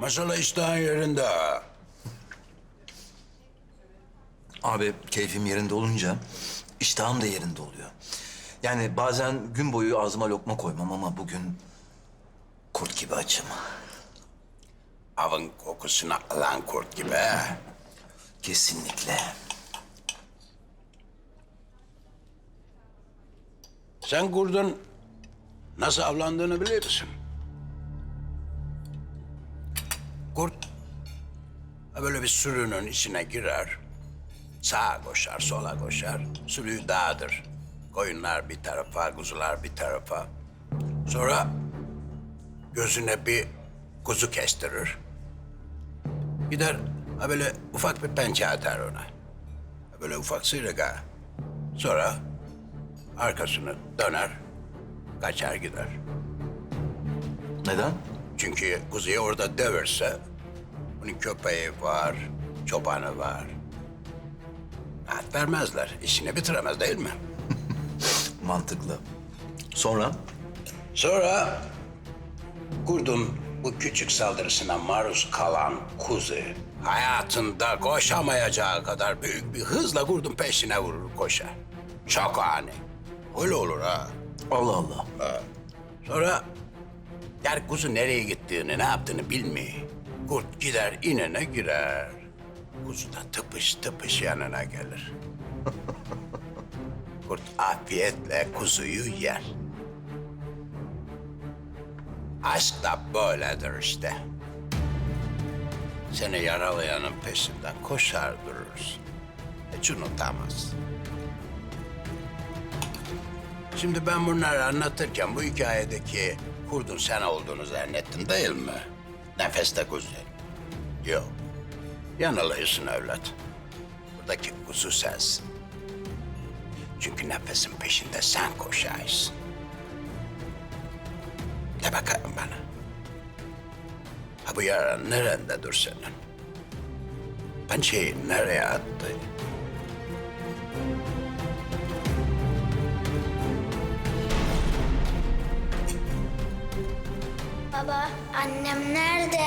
Maşallah iştahın yerinde. Abi keyfim yerinde olunca iştahım da yerinde oluyor. Yani bazen gün boyu ağzıma lokma koymam ama bugün kurt gibi açım. Avın kokusunu alan kurt gibi. Kesinlikle. Sen kurdun nasıl avlandığını biliyor musun? Kurt böyle bir sürünün içine girer. Sağa koşar, sola koşar. Sürüyü dağıtır. Koyunlar bir tarafa, kuzular bir tarafa. Sonra gözüne bir kuzu kestirir. Gider ha böyle ufak bir pençe atar ona. Ha Böyle ufak sıyrık ha. Sonra arkasını döner, kaçar gider. Neden? Çünkü kuzuyu orada döverse onun köpeği var, çobanı var. Rahat vermezler. İşini bitiremez değil mi? Mantıklı. Sonra? Sonra kurdun bu küçük saldırısına maruz kalan kuzu hayatında koşamayacağı kadar büyük bir hızla kurdun peşine vurur koşar. Çok ani. Öyle olur ha. Allah Allah. Sonra yani kuzu nereye gittiğini, ne yaptığını bilmiyor. Kurt gider inene girer. Kuzu da tıpış tıpış yanına gelir. Kurt afiyetle kuzuyu yer. Aşk da böyledir işte. Seni yaralayanın peşinden koşar durursun. Hiç unutamaz. Şimdi ben bunları anlatırken bu hikayedeki kurdun sen olduğunu zannettin değil mi? Nefeste kuzu. Yok. Yanılıyorsun evlat. Buradaki kuzu sensin. Çünkü nefesin peşinde sen koşarsın. De bakalım bana. Ha bu yara nerede dur senin? Pençeyi nereye attı? Baba, annem nerede?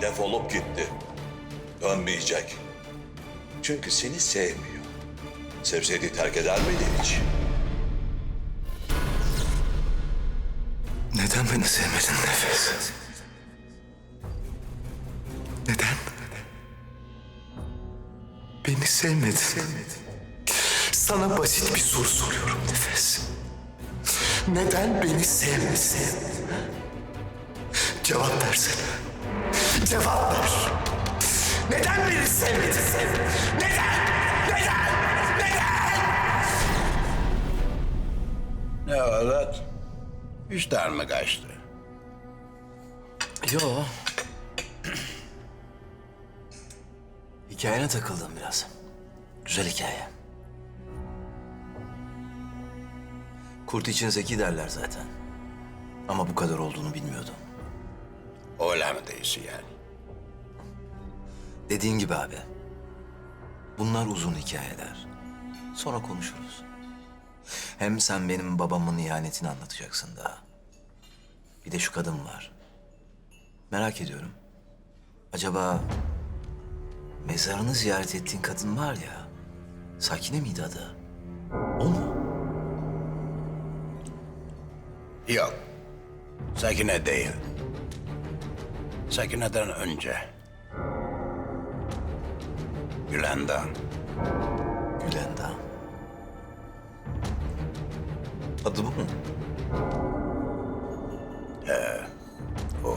defolup gitti. Dönmeyecek. Çünkü seni sevmiyor. Sevseydi terk eder miydi hiç? Neden beni sevmedin Nefes? Neden? Beni sevmedin. Sana basit bir soru soruyorum Nefes. Neden beni sevmedin? Cevap versene. Cevap ver. Neden beni sevmedin? Neden? Neden? Neden? Ne evlat? İşten mi kaçtı? Yo. Hikayene takıldım biraz. Güzel hikaye. Kurt için zeki derler zaten. Ama bu kadar olduğunu bilmiyordum. Mi değilsin yani? Dediğin gibi abi. Bunlar uzun hikayeler. Sonra konuşuruz. Hem sen benim babamın ihanetini anlatacaksın daha. Bir de şu kadın var. Merak ediyorum. Acaba mezarını ziyaret ettiğin kadın var ya. Sakine miydi adı? O mu? Yok. Sakine değil. Sakine'den önce. Gülendam. Gülenda. Adı bu mu? O.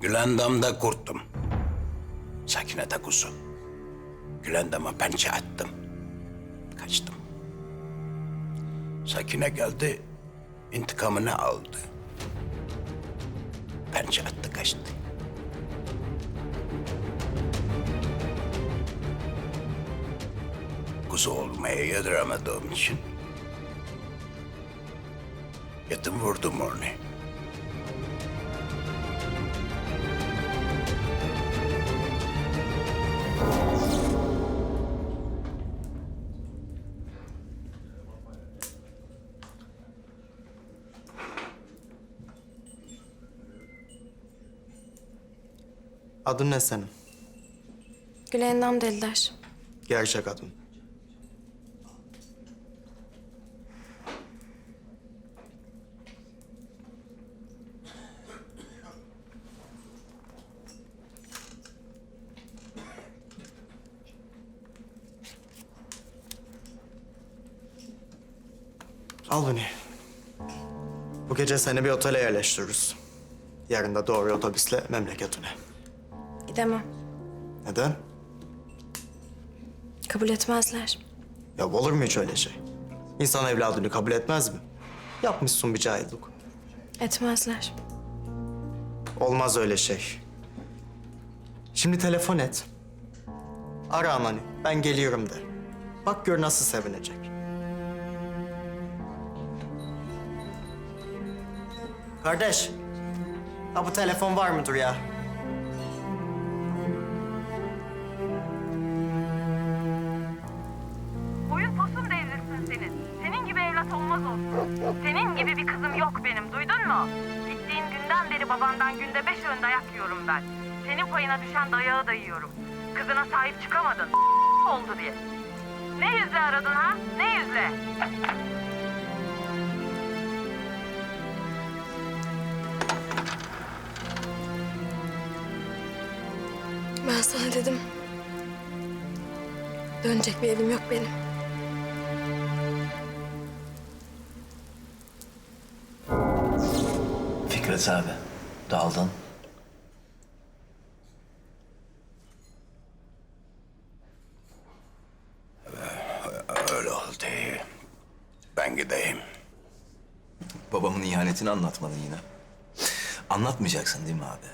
Gülendam'da kurttum. Sakine'de kuzu. Gülendam'a pençe attım. Kaçtım. Sakine geldi, intikamını aldı. Pençe attı, kaçtı. Kuzu olmaya yediremediğim için yetim vurdum onu. Adın ne senin? Güleğinden dediler. Gerçek adın. Al beni. Bu gece seni bir otele yerleştiririz. Yarın da doğru otobüsle memleketine. Gidemem. Neden? Kabul etmezler. Ya olur mu hiç öyle şey? İnsan evladını kabul etmez mi? Yapmışsın bir cahillik. Etmezler. Olmaz öyle şey. Şimdi telefon et. Ara ananı. Ben geliyorum de. Bak gör nasıl sevinecek. Kardeş. Ha bu telefon var mıdır ya? Yok benim, duydun mu? Gittiğin günden beri babandan günde beş öğün dayak yiyorum ben. Senin payına düşen dayağı da yiyorum. Kızına sahip çıkamadın. oldu diye. Ne yüzle aradın ha? Ne yüzle? Ben sana dedim. Dönecek bir evim yok benim. Fikret abi, daldın. Öyle oldu. Ben gideyim. Babamın ihanetini anlatmadın yine. Anlatmayacaksın değil mi abi?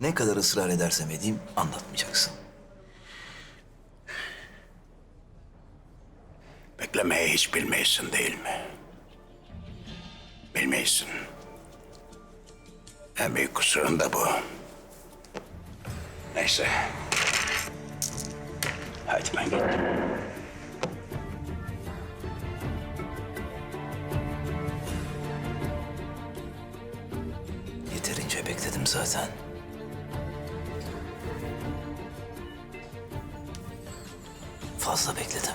Ne kadar ısrar edersem edeyim anlatmayacaksın. Beklemeyi hiç bilmeysin değil mi? Bilmeysin. En büyük kusurun da bu. Neyse. Hadi ben gittim. Yeterince bekledim zaten. Fazla bekledim.